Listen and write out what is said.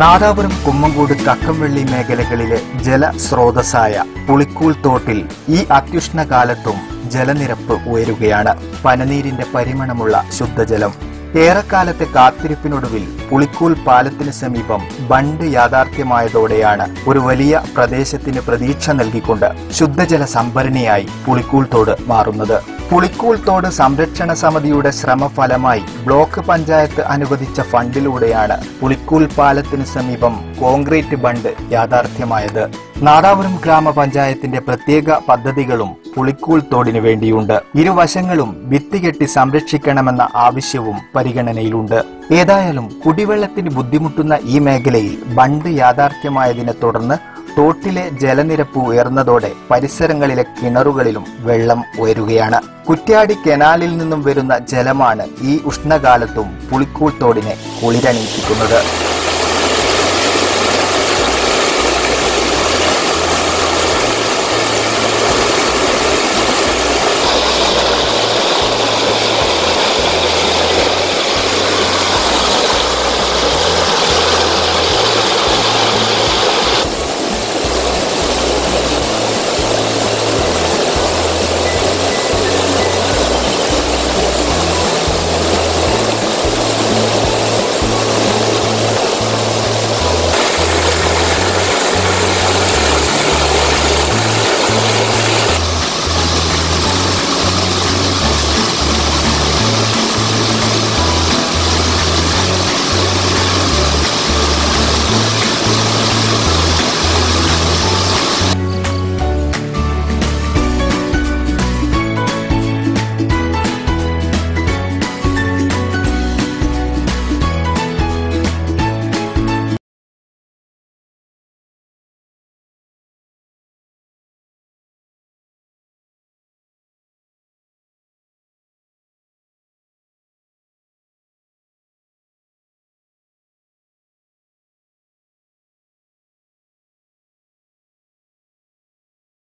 നാദാപുരം കുമ്മങ്കോട് കക്കംവെള്ളി മേഖലകളിലെ ജലസ്രോതസ്സായ പുളിക്കൂൾ തോട്ടിൽ ഈ അത്യുഷ്ണകാലത്തും ജലനിരപ്പ് ഉയരുകയാണ്. പനനീരിന്റെ പരിമണമുള്ള ശുദ്ധജലം ഏറെക്കാലത്തെ കാത്തിരിപ്പിനൊടുവിൽ പുളിക്കൂൽ പാലത്തിന് സമീപം ബണ്ട് യാഥാർത്ഥ്യമായതോടെയാണ് ഒരു വലിയ പ്രദേശത്തിന് പ്രതീക്ഷ നൽകിക്കൊണ്ട് ശുദ്ധജല സംഭരണിയായി പുളിക്കൂൽ തോട് മാറുന്നത്. പുളിക്കൂൽ തോട് സംരക്ഷണ സമിതിയുടെ ശ്രമഫലമായി ബ്ലോക്ക് പഞ്ചായത്ത് അനുവദിച്ച ഫണ്ടിലൂടെയാണ് പുളിക്കൂൽ പാലത്തിന് സമീപം കോൺക്രീറ്റ് ബണ്ട് യാഥാർത്ഥ്യമായത്. നാദാപുരം ഗ്രാമപഞ്ചായത്തിന്റെ പ്രത്യേക പദ്ധതികളും പുളിക്കൂൾ തോടിനു വേണ്ടിയുണ്ട്. ഇരുവശങ്ങളും ഭിത്തി കെട്ടി സംരക്ഷിക്കണമെന്ന ആവശ്യവും പരിഗണനയിലുണ്ട്. ഏതായാലും കുടിവെള്ളത്തിന് ബുദ്ധിമുട്ടുന്ന ഈ മേഖലയിൽ ബണ്ട് യാഥാർത്ഥ്യമായതിനെ തുടർന്ന് തോട്ടിലെ ജലനിരപ്പ് ഉയർന്നതോടെ പരിസരങ്ങളിലെ കിണറുകളിലും വെള്ളം ഉയരുകയാണ്. കുറ്റ്യാടി കനാലിൽ നിന്നും വരുന്ന ജലമാണ് ഈ ഉഷ്ണകാലത്തും പുളിക്കൂൾ തോടിനെ കുളിരണിയിപ്പിക്കുന്നത്.